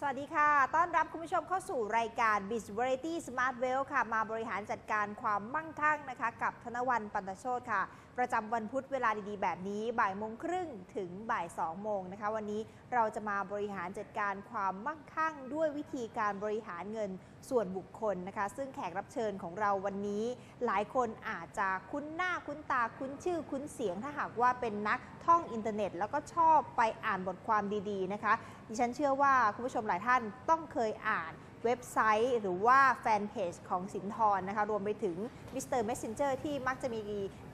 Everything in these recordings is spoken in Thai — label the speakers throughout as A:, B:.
A: สวัสดีค่ะ ต้อนรับคุณผู้ชมเข้าสู่รายการ b i z Variety Smart w e l l ค่ะ มาบริหารจัดการความมั่งคั่งนะคะ กับธนวันปันตโชตค่ะ ประจำวันพุธเวลาดีๆ แบบนี้บ่ายโมงครึ่งถึงบ่าย2โมงนะคะ วันนี้เราจะมาบริหารจัดการความมั่งคั่งด้วยวิธีการบริหารเงินส่วนบุคคลนะคะ ซึ่งแขกรับเชิญของเราวันนี้ หลายคนอาจจะคุ้นหน้าคุ้นตาคุ้นชื่อคุ้นเสียงถ้าหากว่าเป็นนักท่องอินเทอร์เน็ต แล้วก็ชอบไปอ่านบทความดีๆนะคะ ดิฉันเชื่อว่าคุณผู้ชมหลายท่านต้องเคยอ่าน เว็บไซต์ หรือว่าแฟนเพจของสินทรนะคะ รวมไปถึง Mr. Messenger ที่มักจะมี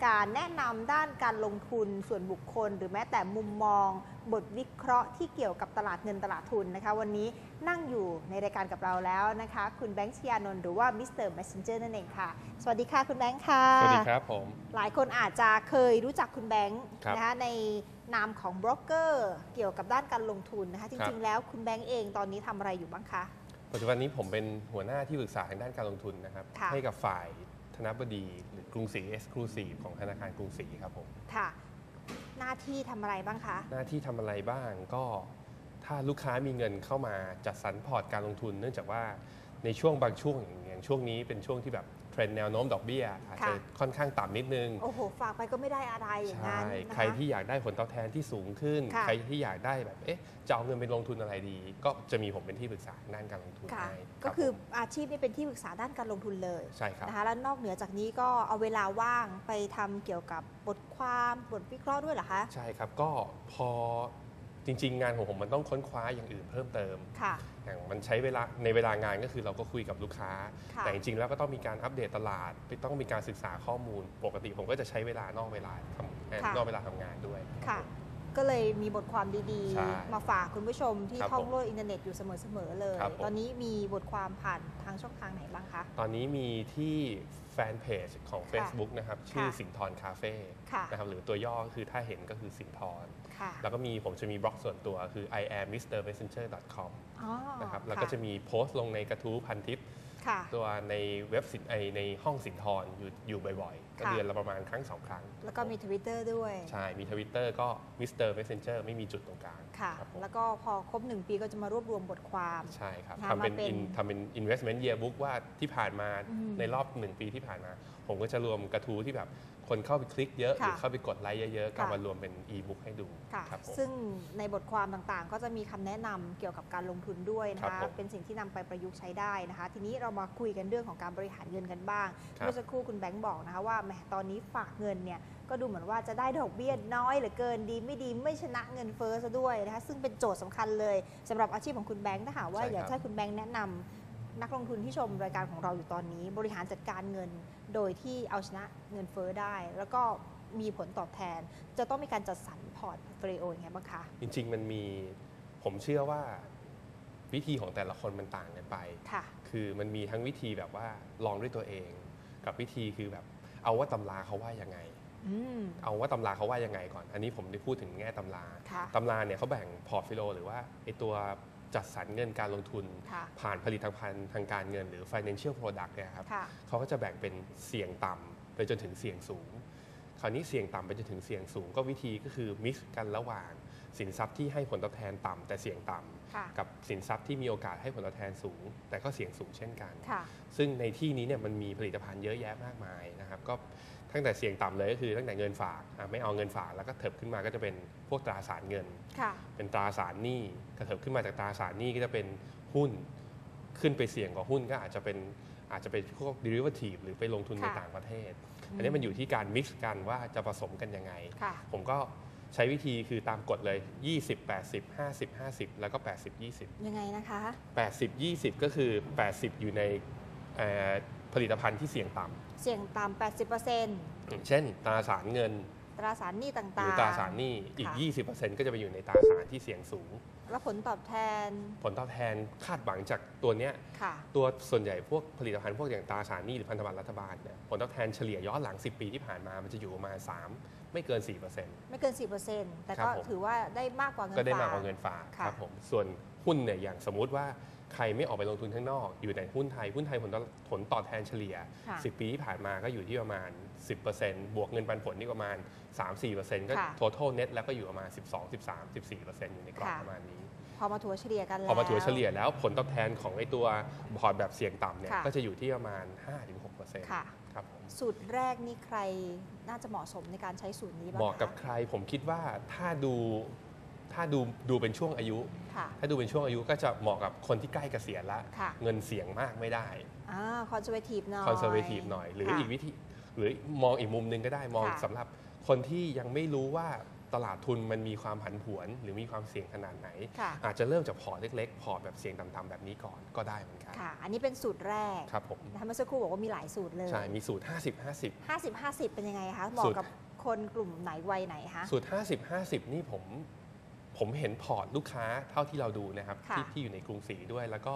A: การแนะนำด้านการลงทุนส่วนบุคคล หรือแม้แต่มุมมอง บทวิเคราะห์ที่เกี่ยวกับตลาดเงินตลาดทุนนะคะ วันนี้นั่งอยู่ในรายการกับเราแล้วนะคะ คุณแบงค์ชยานนท์หรือว่า Mr. Messenger นั่นเองค่ะ สวัสดีค่ะคุณแบงค์ค่ะ
B: สวัสดีครับผม
A: หลายคนอาจจะเคยรู้จักคุณแบงค์
B: ครับ
A: นะคะในนามของบรกเกอร์เกี่ยวกับด้านการลงทุนนะคะจ
B: ครั
A: ริง
B: บ
A: ๆแล้วคุณแบงค์เองตอนนี้ทำอะไรอยู่บ้างคะ
B: ปัจจุบันนี้ผมเป็นหัวหน้าที่ปรึกษาทางด้านการลงทุนนะครับ
A: ค่ะ
B: ให้กับฝ่ายธนบดีหรือกรุงศรีเอ็กซ์คลูซีฟของธนาคารกรุงศรีครับผม
A: ค่ะ หน้าที่ทำอะไรบ้างคะ
B: หน้าที่ทำอะไรบ้างก็ถ้าลูกค้ามีเงินเข้ามาจัดสรรพอร์ตการลงทุน เนื่องจากว่าในช่วงบางช่วงอย่างช่วงนี้เป็นช่วงที่แบบเท รนด์แนวโน้มดอกเบี้ยอาจจะค่อนข้างต่ำนิดนึง
A: โอ้โห ฝากไปก็ไม่ได้อะไรอย่าง
B: ใช่
A: นั้นนะคะ
B: ใครที่อยากได้ผลตอบแทนที่สูงขึ้น
A: ค่ะ
B: ใครที่อยากได้แบบเอ๊ะจะเอาเงินไปลงทุนอะไรดี ก็จะมีผมเป็นที่ปรึกษาด้านการลงทุน
A: ค่ะ
B: ให้
A: ก็
B: รับ
A: คือ
B: ผม
A: อาชีพนี้เป็นที่ปรึกษาด้านการลงทุนเลย
B: ใช่ครับ
A: นะคะแล้วนอกเหนือจากนี้ก็เอาเวลาว่างไปทำเกี่ยวกับบทความบทวิเคราะห์ด้วยเหรอคะ
B: ใช่ครับก็พอ จริง ๆ งานของผมมันต้องค้นคว้าอย่างอื่นเพิ่มเติม
A: ค่ะ
B: อย่างมันใช้เวลาในเวลางานก็คือเราก็คุยกับลูกค้า
A: ค่ะ
B: แต่จริง ๆ แล้วก็ต้องมีการอัปเดตตลาดต้องมีการศึกษาข้อมูล ปกติผมก็จะใช้เวลานอกเวลาทำเอ่อ
A: ค่ะ
B: นอกเวลาทำงานด้วย
A: ค่ะ ก็เลยมีบทความดี
B: ใช่
A: ๆ มาฝากคุณผู้ชมที่
B: ครับ
A: ท่อง
B: ผม
A: โลกอินเทอร์เน็ตอยู่เสมอๆเลย
B: ครับผม
A: ตอนนี้มีบทความผ่านทางช่องทางไหนบ้างคะ
B: ตอนนี้มีที่แฟนเพจของ Facebook นะครับ ชื่อ
A: ค่ะ
B: สินทรคาเฟ่
A: ค่ะ
B: นะครับหรือตัวย่อคือถ้าเห็นก็คือสินทร
A: ค่ะ
B: แล้วก็มีผมจะมีบล็อกส่วนตัวคือ i am mr messenger com
A: อ๋อ
B: นะครับแล้วก็จะมีโพสต์ลงในกระทู้พันทิป
A: ค่ะ
B: ตัวในเว็บสินไอในห้องสินทรอยู่อยู่บ่อยๆ ก็
A: ค่ะ
B: เดือนละประมาณครั้งสองครั้ง
A: แล้วก็มีทวิตเตอร์ด้วย
B: ใช่ มีทวิตเตอร์ก็ Mr. Messenger ไม่มีจุดตรงกลาง
A: ค่ะ
B: ครับผม
A: แล้วก็พอครบหนึ่งปีก็จะมารวบรวมบทความ
B: ใช่ครับ
A: นะคะ
B: ทำเป็น
A: มาเป็น
B: in- ทำเป็น investment yearbook ว่าที่ผ่านมา
A: อืม
B: ในรอบหนึ่งปีที่ผ่านมา ผมก็จะรวมกระทู้ที่แบบคนเข้าไปคลิกเยอะห
A: ค่ะ
B: รือเข้าไปกดไลค์เยอะๆก็
A: ค่ะ
B: มารวมเป็น e-book ให้ดู
A: ค่ะ
B: ครับผม
A: ซึ่งในบทความต่างๆ ก็จะมีคำแนะนำเกี่ยวกับการลงทุนด้วยนะ
B: ครั
A: คะ
B: บผม
A: เป็นสิ่งที่นำไปประยุกต์ใช้ได้นะคะ ทีนี้เรามาคุยกันเรื่องของการบริหารเงินกันบ้าง
B: ครับ
A: เมื่อสักครู่คุณแบงค์บอกนะคะว่าแหมตอนนี้ฝากเงินเนี่ยก็ดูเหมือนว่าจะได้ดอกเบี้ยน้อยเหลือเกินดีไม่ดีไม่ชนะเงินเฟ้อซะด้วยนะคะซึ่งเป็นโจทย์สำคัญเลยสำหรับอาชีพของคุณแบงค์ถ้าหากว่า
B: ใช่ครับ
A: อยากจะให้คุณแบงค์แนะนำนักลงทุนที่ชมรายการของเราอยู่ตอนนี้ บริหารจัดการเงินโดยที่เอาชนะเงินเฟ้อได้ แล้วก็มีผลตอบแทน จะต้องมีการจัดสรรพอร์ตโฟลิโออย่างไงบ้างคะ
B: จริง ๆ มันมีผมเชื่อว่าวิธีของแต่ละคนมันต่างกันไป
A: ค่ะ
B: คือมันมีทั้งวิธีแบบว่าลองด้วยตัวเอง กับวิธีคือแบบ เอาว่าตำราเขาว่ายังไง
A: อืม
B: เอาว่าตำราเขาว่ายังไงก่อน อันนี้ผมได้พูดถึงแง่ตำรา
A: ค่ะ
B: ตำราเนี่ยเขาแบ่งพอร์ตฟิโลหรือว่าไอตัวจัดสรรเงินการลงทุน
A: ค่ะ
B: ผ่านผลิตภัณฑ์ทางการเงินหรือ financial product เนี่ยครับ
A: ค่ะ
B: เขาก็จะแบ่งเป็นเสี่ยงต่ำไปจนถึงเสี่ยงสูง คราวนี้เสี่ยงต่ำไปจนถึงเสี่ยงสูง ก็วิธีก็คือ mix กันระหว่างสินทรัพย์ที่ให้ผลตอบแทนต่ำแต่เสี่ยงต่ำ
A: ค่ะ
B: กับสินทรัพย์ที่มีโอกาสให้ผลตอบแทนสูง แต่ก็เสี่ยงสูงเช่นกัน
A: ค่ะ
B: ซึ่งในที่นี้เนี่ยมันมีผลิตภัณฑ์เยอะแยะมากมายนะครับก็ตั้งแต่เสี่ยงต่ำเลยก็คือตั้งแต่เงินฝากอะไม่เอาเงินฝากแล้วก็เถิบขึ้นมาก็จะเป็นพวกตราสารเงิน
A: ค่ะ
B: เป็นตราสารหนี้กระเถิบขึ้นมาจากตราสารหนี้ก็จะเป็นหุ้นขึ้นไปเสี่ยงกว่าหุ้นก็อาจจะเป็นอาจจะเป็นพวก derivative หรือไปลงทุนใน
A: ค่ะ
B: ต่างประเทศ อันนี้มันอยู่ที่การ mix กันว่าจะผสมกันยังไง
A: ค่ะ
B: ผมก็ ใช้วิธีคือตามกฎเลย 20 80 50 50 แล้วก็ 80 20
A: ยังไงนะคะ
B: 80 20 ก็คือ 80 อยู่ในเอ่อผลิตภัณฑ์ที่เสี่ยงต่
A: เสี่ยงต่ำ 80%ำ
B: อย่างเช่นตราสารเงิน
A: ตราสารหนี้ต่าง
B: ห
A: ๆ
B: รือตราสารหนี้อีก
A: ค่ะ
B: 20%ก็จะไปอยู่ในตราสารที่เสี่ยงสูง
A: แล้วผลตอบแทน
B: ผลตอบแทนคาดหวังจากตัวเนี้ย
A: ค่ะ
B: ตัวส่วนใหญ่พวกผลิตภัณฑ์พวกอย่างตราสารหนี้หรือพันธบัตรรัฐบาลเนี่ยผลตอบแทนเฉลี่ยย้อนหลัง 10 ปีที่ผ่านมามันจะอยู่ประมาณ3 ไม่เกิน 4%
A: ไม่เกิน 4%แต่
B: ครั
A: ก็
B: บผม
A: ถือว่าได้มากกว่าเงิน
B: ก็ได้
A: ฝ
B: มากกว่าเงินฝาก
A: ค่ะ
B: ครับผมส่วนหุ้นเนี่ยอย่างสมมุติว่าใครไม่ออกไปลงทุนข้างนอก อยู่ในหุ้นไทย หุ้นไทยผลตอบผลตอบแทนเฉลี่ย
A: ค่ะ
B: 10 ปีที่ผ่านมาก็อยู่ที่ประมาณ 10%บวกเงินปันผลนี่ประมาณ 3-4%ก็
A: ค่ะ
B: total net แล้วก็อยู่ประมาณ 12 13 14%อยู่ในกรอบ
A: ค่ะ
B: ประมาณนี้
A: พอมาถัวเฉลี่ยกันแล้ว
B: พอมาถัวเฉลี่ยแล้วผลตอบแทนของไอ้ตัวพอร์ตแบบเสี่ยงต่ำเนี่ย
A: ค่ะ
B: ก็จะอยู่ที่ประมาณ 5-6%
A: ค่ะ
B: ครับผม
A: สูตรแรกนี่ใครน่าจะเหมาะสมในการใช้สูตรนี้บ้าง
B: เหมาะกับ
A: ค
B: ใครผมคิดว่าถ้าดูถ้าดูดูเป็นช่วงอายุ
A: ค่ะ
B: ถ้าดูเป็นช่วงอายุก็จะเหมาะกับคนที่ใกล้เกษียณละ
A: ค่ะ
B: เงินเสี่ยงมากไม่ได้
A: อ่าคอนเซอร์เวทีฟหน่อย
B: คอนเซอร์เวทีฟหน่อยหรือ
A: ค่ะ
B: อีกวิธีหรือมองอีกมุมหนึงก็ได้มอง
A: ค่ะ
B: สำหรับคนที่ยังไม่รู้ว่า ตลาดทุนมันมีความผันผวน หรือมีความเสี่ยงขนาดไหน
A: ค่ะ
B: อาจจะเริ่มจากพอร์ตเล็กๆ พอร์ตแบบเสี่ยงต่ำๆแบบนี้ก่อนก็ได้เหมือนกัน
A: ค่ะอันนี้เป็นสูตรแรก
B: ครับผม
A: นะคะเมื่อสักครู่บอกว่ามีหลายสูตรเลย
B: ใช่มีสูตร 50 50
A: 50 50 เป็นยังไงคะเหมาะ
B: สูตร
A: กับคนกลุ่มไหนวัยไหนคะ
B: สูตร 50 50 นี่ผมผมเห็นพอร์ตลูกค้าเท่าที่เราดูนะครับ
A: ค่ะ
B: ที่ที่อยู่ในกรุงศรีด้วยแล้วก็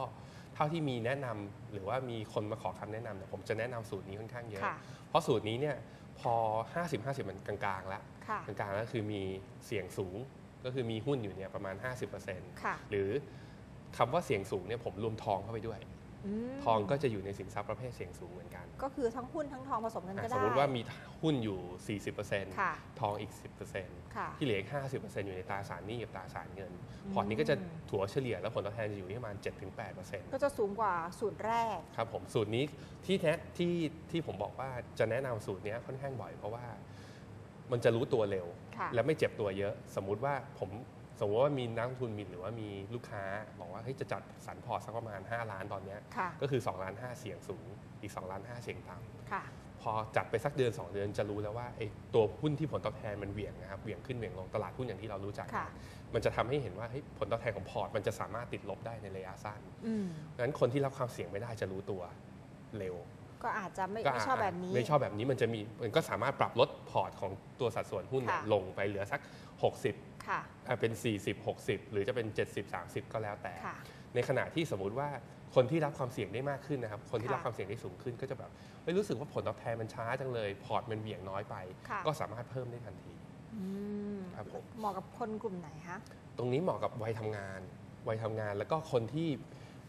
B: เท่าที่มีแนะนำหรือว่ามีคนมาขอคำแนะนำเนี่ยผมจะแนะนำสูตรนี้ค่อนข้างเยอะ
A: ค่ะ
B: เพราะสูตรนี้เนี่ยพ อ 50 50 มันกลางๆแล้ว
A: ค่ะ
B: กลางๆแล้วคือมีเสี่ยงสูงก็คือมีหุ้นอยู่เนี่ยประมาณ 50%
A: ค่ะ
B: หรือคำว่าเสี่ยงสูงเนี่ยผมรวมทองเข้าไปด้วย
A: ม
B: ทองก็จะอยู่ในสินทรัพย์ประเภทเสี่ยงสูงเหมือนกัน
A: ก็คือทั้งหุ้นทั้งทองผสมกัน
B: อะ
A: ก็
B: ส
A: ได้
B: มมติว่ามีหุ้นอยู่ 40%
A: ค่ะ
B: ทองอีก 10%
A: ค่ะ
B: ที่เหลืออีก 50%อยู่ในตราสารหนี้กับตราสารเงิน
A: อืม
B: พอร์ตนี้ก็จะถัวเฉลี่ยแล้วผลตอบแทนจะอยู่ที่ประมาณ 7-8%
A: ก็จะสูงกว่าสูตรแรก
B: ครับผมสูตรนี้ที่แนะที่ที่ผมบอกว่าจะแนะนำสูตรเนี้ยค่อนข้างบ่อยเพราะว่ามันจะรู้ตัวเร็ว
A: ค่ะ
B: และไม่เจ็บตัวเยอะ สมมุติว่าผม สมมติว่ามีนักลงทุนมีหรือว่ามีลูกค้า บอกว่าเฮ้ยจะจัดสรรพอร์ตสักประมาณ 5 ล้านตอนเนี้ย
A: ค่ะ
B: ก็คือ2ล้าน5เสี่ยงสูง อีก2ล้าน5เสี่ยงต่ำ
A: ค่ะ
B: พอจัดไปสักเดือน 2 เดือนจะรู้แล้วว่าไอ้ตัวหุ้นที่ผลตอบแทนมันเหวี่ยงนะครับเหวี่ยงขึ้นเหวี่ยงลงตลาดหุ้นอย่างที่เรารู้จัก
A: ค่ะ
B: มันจะทำให้เห็นว่าเฮ้ยผลตอบแทนของพอร์ตมันจะสามารถติดลบได้ในระยะสั้น
A: อืม
B: ดังนั้นคนที่รับความเสี่ยงไม่ได้จะรู้ตัวเร็ว
A: ก็อาจจะไม่
B: ก็
A: ไม่ชอบแบบนี้
B: ไม่ชอบแบบนี้มันจะมีมันก็สามารถปรับลดพอร์ตของตัวสัดส่วนหุ้นเนี่ย
A: ค่ะ
B: ลงไปเหลือสัก 60
A: ค่ะ
B: อะ เป็น 40 60 หรือจะเป็น 70 30 ก็แล้วแต่
A: ค่ะ
B: ในขณะที่สมมุติว่าคนที่รับความเสี่ยงได้มากขึ้นนะครับ คนที่
A: ค่ะ
B: รับความเสี่ยงได้สูงขึ้นก็จะแบบเฮ้ยรู้สึกว่าผลตอบแทนมันช้าจังเลย พอร์ตมันเบี่ยงน้อยไป
A: ค่ะ
B: ก็สามารถเพิ่มได้ทันที
A: อืม
B: ครับผม
A: เหมาะกับคนกลุ่มไหนคะ
B: ตรงนี้เหมาะกับวัยทำงาน วัยทำงานแล้วก็คนที่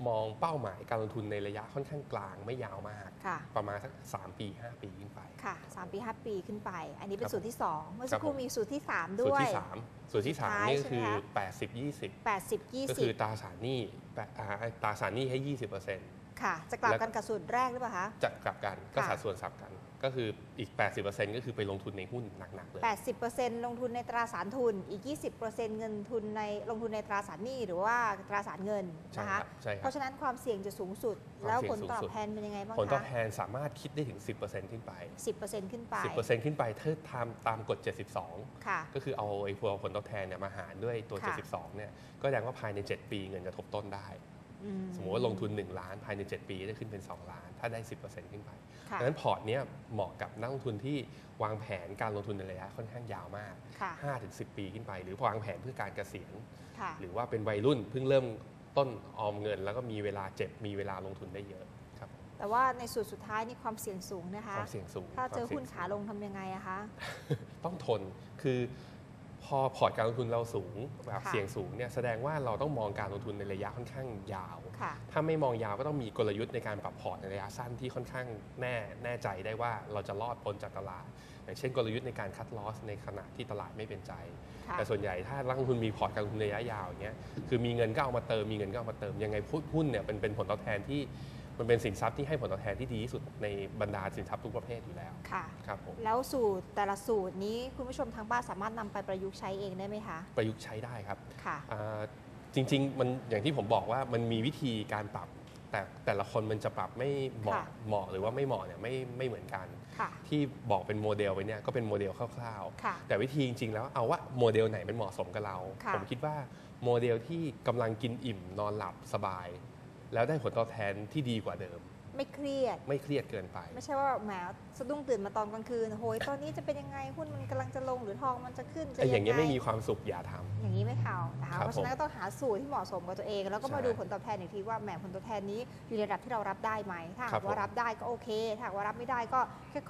B: มองเป้าหมายการลงทุนในระยะค่อนข้างกลางไม่ยาวมาก
A: ค่ะ
B: ประมาณสัก3ปี 5 ปีขึ้นไป
A: ค่ะ 3 ปี 5 ปีขึ้นไป อันนี้เป็
B: ครั
A: น
B: บ
A: สูตรที่ 2 เมื่อสักค
B: ค
A: รู่
B: รับผม
A: มีสูตรที่3
B: สู
A: ด้
B: ตร
A: วย
B: ที่ 3 สูตรที่
A: สุดท้าย
B: 3นี่ก็
A: ใช่
B: คือ
A: ไหมคะ
B: 80 20
A: 80
B: ก็คือ
A: 20
B: ตราสารหนี้แปะอ่าตราสารหนี้ให้ 20%
A: ค่ะ จะกลับ
B: แล้ว
A: กันกับสูตรแรกหรือเปล่าคะ
B: จะกลับกันก็
A: ค่ะ
B: สัดส่วนสับกัน ก็คืออีก 80%ก็คือไปลงทุนในหุ้นหนักๆเลย
A: 80%ลงทุนในตราสารทุน อีก 20%เงินทุนในลงทุนในตราสารหนี้หรือว่าตราสารเงิน
B: ใช่
A: นะ
B: ค
A: คะ
B: รับใช่ค
A: เพ
B: รับ
A: ราะฉะนั้นความเสี่ยงจะสูงสุด
B: ความ
A: แล้ว
B: เสี่ยง
A: ผลตอบ
B: สูงสุด
A: แทนเป็นยังไงบ้าง
B: ผลตอบ
A: คะ
B: แทนสามารถคิดได้ถึง 10%ขึ้นไป
A: 10%ขึ้นไป
B: 10%ขึ้นไปถ้าตามตามกฎ 72
A: ค่ะ
B: ก็คือเอาไอ้พวกผลตอบแทนเนี่ยมาหารด้วยตัว
A: ค่ะ
B: 72 เนี่ย ก็แสดงว่าภายใน 7 ปีเงินจะทบต้นได้
A: อื
B: สมมติว่าลงทุน 1 ล้านภายใน 7 ปีจะขึ้นเป็น 2 ล้าน ถ้าได้ 10%ขึ้นไป
A: ค่ะ
B: ดังนั้นพอร์ตเนี้ยเหมาะกับนักลงทุนที่วางแผนการลงทุนในระยะค่อนข้างยาวมาก
A: ค่ะ
B: 5-10 ปีขึ้นไป หรือวางแผนเพื่อการเกษียณ
A: ค่ะ
B: หรือว่าเป็นวัยรุ่นเพิ่งเริ่มต้นออมเงิน แล้วก็มีเวลาเจ็บมีเวลาลงทุนได้เยอะครับ
A: แต่ว่าในสูตรสุดท้ายนี่ความเสี่ยงสูงนะคะ
B: ความเสี่ยงสูง
A: ถ้าเจอ
B: ควมสี่
A: หุ้
B: ย
A: น
B: งสูง
A: ขาลงทำยังไงอะคะ
B: ต้องทนคือ พอพอร์ตการลงทุนเราสูงแบบ
A: ค่ะ
B: เสี่ยงสูงเนี่ยแสดงว่าเราต้องมองการลงทุนในระยะค่อนข้างยาว
A: ค่ะ
B: ถ้าไม่มองยาวก็ต้องมีกลยุทธ์ในการปรับพอร์ตในระยะสั้นที่ค่อนข้างแน่แน่ใจได้ว่าเราจะรอดพ้นจากตลาด อย่างเช่นกลยุทธ์ในการคัดลอสในขณะที่ตลาดไม่เป็นใจ
A: ค่ะ
B: แต่ส่วนใหญ่ถ้านักลงทุนมีพอร์ตการลงทุนระยะยาวอย่างเงี้ยคือมีเงินก็เอามาเติมมีเงินก็เอามาเติมยังไงหุ้นเนี่ยเป็นเป็นผลตอบแทนที่ มันเป็นสินทรัพย์ที่ให้ผลตอบแทนที่ดีที่สุดในบรรดาสินทรัพย์ทุกประเภทอยู่แล้ว
A: ค่ะ
B: ครับผม
A: แล้วสูตรแต่ละสูตรนี้คุณผู้ชมทางบ้านสามารถนำไปประยุกต์ใช้เองได้ไหมคะ
B: ประยุกต์ใช้ได้ครับ
A: ค่ะ
B: อ่าจริงๆมันอย่างที่ผมบอกว่ามันมีวิธีการปรับ แต่แต่ละคนมันจะปรับไม่เหมาะ
A: ค่ะ
B: เหมาะหรือว่าไม่เหมาะเนี่ยไม่ไม่เหมือนกัน
A: ค่ะ
B: ที่บอกเป็นโมเดลไปเนี่ยก็เป็นโมเดลคร่าว
A: ค่ะ
B: ๆแต่วิธีจริงๆ แล้วเอาว่าโมเดลไหนมันเหมาะสมกับเรา
A: ค่ะ
B: ผมคิดว่าโมเดลที่กำลังกินอิ่มนอนหลับสบาย แล้วได้ผลตอบแทนที่ดีกว่าเดิม
A: ไม่เครียด
B: ไม่เครียดเกินไป
A: ไม่ใช่ว่าแหมสะดุ้งตื่นมาตอนกลางคืนโหยตอนนี้จะเป็นยังไงหุ้นมันกำลังจะลงหรือทองมันจะขึ้นจะ
B: ไอ้อย่างเงี้ย
A: ไไม่
B: มีความสุขอย่าทำ
A: อย่างนี้ไม่เข้านะ
B: ครั
A: คะ
B: บ
A: เพราะฉะนั้นก็ต้องหาสูตรที่เหมาะสมกับตัวเอง แล้วก็มา
B: ใช่
A: ดูผลตอบแทนอีกทีว่าแหมผลตอบแทนนี้อยู่ในระดับที่เรารับได้ไหมถ้า
B: ครั
A: หา
B: บ
A: กว่า
B: ผม
A: รับได้ก็โอเค ถ้าหากว่ารับไม่ได้ก็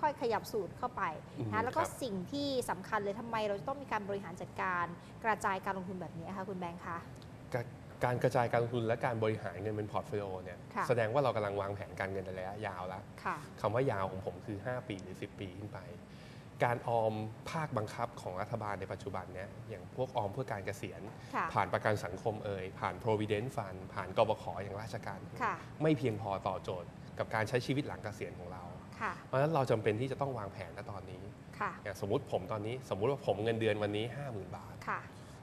A: ค่อยๆ ขยับสูตรเข้าไป
B: อืม
A: นะแล้วก็
B: ครับ
A: สิ่งที่สำคัญเลยทำไมเราจะต้องมีการบริหารจัดการกระจายการลงทุนแบบนี้คะคุณแบงค์คะ
B: กาการกระจายการลงทุนและการบริหารเงินเป็นพอร์ตโฟลิโอเนี่ย
A: ค่ะ
B: แสดงว่าเรากำลังวางแผนการเงินในระยะยาวแล้ว
A: ค่ะ
B: คำว่ายาวของผมคือ 5 ปีหรือ 10 ปีขึ้นไป การออมภาคบังคับของรัฐบาลในปัจจุบันเนี่ยอย่างพวกออมเพื่อการเกษียณ
A: ค่ะ
B: ผ่านประกันสังคมเอ่ยผ่าน provident fund ผ่านกบขอย่างราชการ
A: ค่ะ
B: ไม่เพียงพอต่อโจทย์ กับการใช้ชีวิตหลังเกษียณของเรา
A: ค่ะ
B: เพราะฉะนั้นเราจำเป็นที่จะต้องวางแผนณตอนนี้
A: ค่ะ
B: อย่างสมมติผมตอนนี้สมมุติว่าผมเงินเดือนวันนี้ 50,000 บาท
A: ค่ะ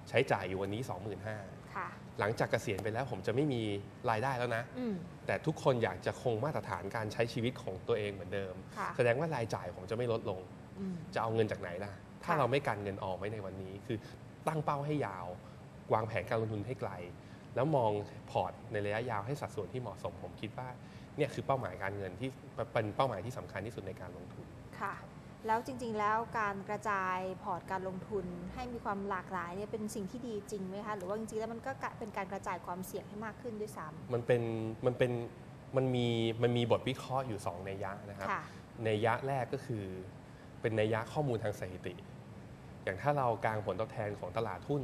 B: ใช้จ่ายอยู่วันนี้ 25,000
A: ค่ะ
B: หลังจากเกษียณไปแล้วผมจะไม่มีรายได้แล้วนะ
A: อืม
B: แต่ทุกคนอยากจะคงมาตรฐานการใช้ชีวิตของตัวเองเหมือนเดิม
A: ค่ะ
B: แสดงว่ารายจ่ายผมจะไม่ลดลง
A: อืม
B: จะเอาเงินจากไหนล่ะ ถ้า
A: ค่ะ
B: เราไม่กันเงินออมไว้ในวันนี้ คือตั้งเป้าให้ยาว วางแผนการลงทุนให้ไกล แล้วมองพอร์ตในระยะยาวให้สัดส่วนที่เหมาะสม ผมคิดว่าเนี่ยคือเป้าหมายการเงินที่เป็นเป้าหมายที่สำคัญที่สุดในการลงทุน
A: ค่ะ แล้วจริงๆ แล้วการกระจายพอร์ตการลงทุนให้มีความหลากหลายเนี่ยเป็นสิ่งที่ดีจริงไหมคะหรือว่าจริงๆแล้วมันก็เป็นการกระจายความเสี่ยงให้มากขึ้นด้วยซ้
B: มันเป็นมันเป็นมันมีมันมีบทวิเคราะห์อยู่ 2 ในยยะนะครับำ
A: ค่ะ
B: ในยยะแรกก็คือ เป็นในยยะข้อมูลทางสถิติ อย่างถ้าเรากางผลตอบแทนของตลาดหุ้น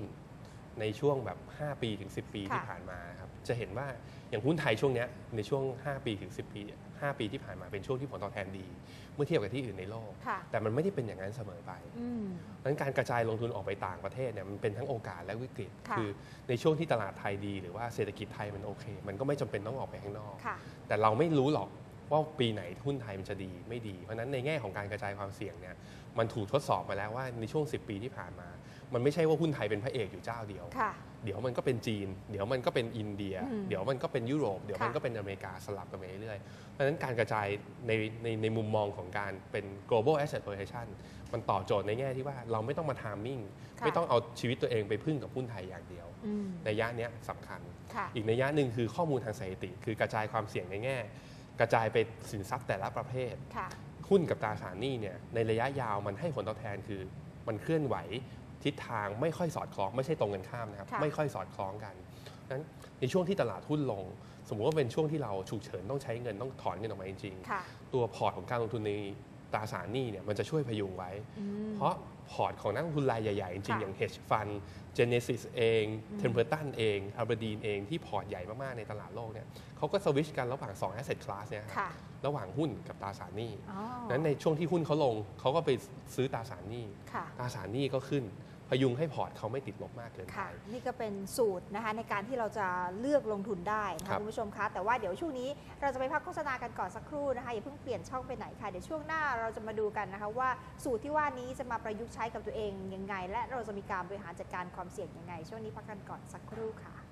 B: ในช่วงแบบ 5 ปีถึง 10 ปี
A: ค่ะ
B: ที่ผ่านมานะครับจะเห็นว่าอย่างหุ้นไทยช่วงเนี้ยในช่วง 5 ปีถึง 10 ปี 5 ปีที่ผ่านมาเป็นช่วงที่ผลตอบแทนดี เมื่อเทียบกับที่อื่นในโลก
A: ค่ะ
B: แต่มันไม่ได้เป็นอย่างนั้นเสมอไป
A: อืม
B: ดังนั้นการกระจายลงทุนออกไปต่างประเทศเนี่ยมันเป็นทั้งโอกาสและวิกฤต
A: ค่ะ
B: อในช่วงที่ตลาดไทยดี หรือว่าเศรษฐกิจไทยมันโอเค มันก็ไม่จำเป็นต้องออกไปข้างนอก
A: ค่ะ
B: แต่เราไม่รู้หรอก ว่าปีไหนหุ้นไทยมันจะดีไม่ดี เพราะฉะนั้นในแง่ของการกระจายความเสี่ยงเนี่ยมันถูกทดสอบมาแล้วว่าในช่วง 10 ปีที่ผ่านมา มันไม่ใช่ว่าหุ้นไทยเป็นพระเอกอยู่เจ้าเดียว
A: ค่ะ
B: เดี๋ยวมันก็เป็นจีน เดี๋ยวมันก็เป็นอินเดีย
A: อืม
B: เดี๋ยวมันก็เป็นยุโรป เดี๋ยวมัน
A: ค่ะ
B: ก็เป็นอเมริกาสลับกันไปเรื่อยๆ เพราะฉะนั้นการกระจายในในในมุมมองของการเป็น global asset allocation มันตอบโจทย์ในแง่ที่ว่าเราไม่ต้องมา timing
A: ค่ะ
B: ไม่ต้องเอาชีวิตตัวเองไปพึ่งกับหุ้นไทยอย่างเดียว
A: อืม
B: ในยะเนี้ยสำคัญ
A: ค่ะ
B: อีกในยยะหนึ่งคือข้อมูลทางสถิติ คือกระจายความเสี่ยงในแง่ กระจายไปสินทรัพย์แต่ละประเภท
A: ค่ะ
B: หุ้นกับตราสารหนี้เนี่ยในระยะยาวมันให้ผลตอบแทนคือ มันเคลื่อนไหวทิศทางไม่ค่อยสอดคล้องไม่ใช่ตรงกันข้ามนะครับ
A: ค่ะ
B: ไม่ค่อยสอดคล้องกันนั้นในช่วงที่ตลาดหุ้นลง สมมุติว่าเป็นช่วงที่เราฉุกเฉินต้องใช้เงินต้องถอนเงินออกมาจริง
A: ค่ะ
B: ๆตัวพอร์ตของการลงทุนในตราสารหนี้เนี่ยมันจะช่วยพยุงไว้
A: อืม
B: เพราะ พอร์ตของนักลงทุนรายใหญ่ ๆ จริง
A: ค่ะ
B: ๆอย่าง hedge fund Genesis เอง
A: อืม
B: Templeton เอง Aberdeen เองที่พอร์ตใหญ่มาก ๆ ในตลาดโลกเนี่ยเขาก็สวิชกันระหว่าง 2 asset class เนี่ยครับ
A: ค่ะ
B: ระหว่างหุ้นกับตราสารหนี้
A: อ๋อ
B: นั้นในช่วงที่หุ้นเขาลงเขาก็ไปซื้อตราสารหนี้
A: ค่ะ
B: ตราสารหนี้ก็ขึ้น พยุงให้พอร์ตเขาไม่ติดลบมากเกินไป
A: ค่ะนี่ก็เป็นสูตรนะคะในการที่เราจะเลือกลงทุนได้นะ
B: ครั
A: คะ
B: บ
A: คุณผู้ชมคะ แต่ว่าเดี๋ยวช่วงนี้เราจะไปพักโฆษณากันก่อนสักครู่นะคะอย่าเพิ่งเปลี่ยนช่องไปไหนค่ะ เดี๋ยวช่วงหน้าเราจะมาดูกันนะคะว่าสูตรที่ว่านี้จะมาประยุกต์ใช้กับตัวเองยังไง และเราจะมีการบริหารจัดการความเสี่ยงยังไง ช่วงนี้พักกันก่อนสักครู่ค่ะ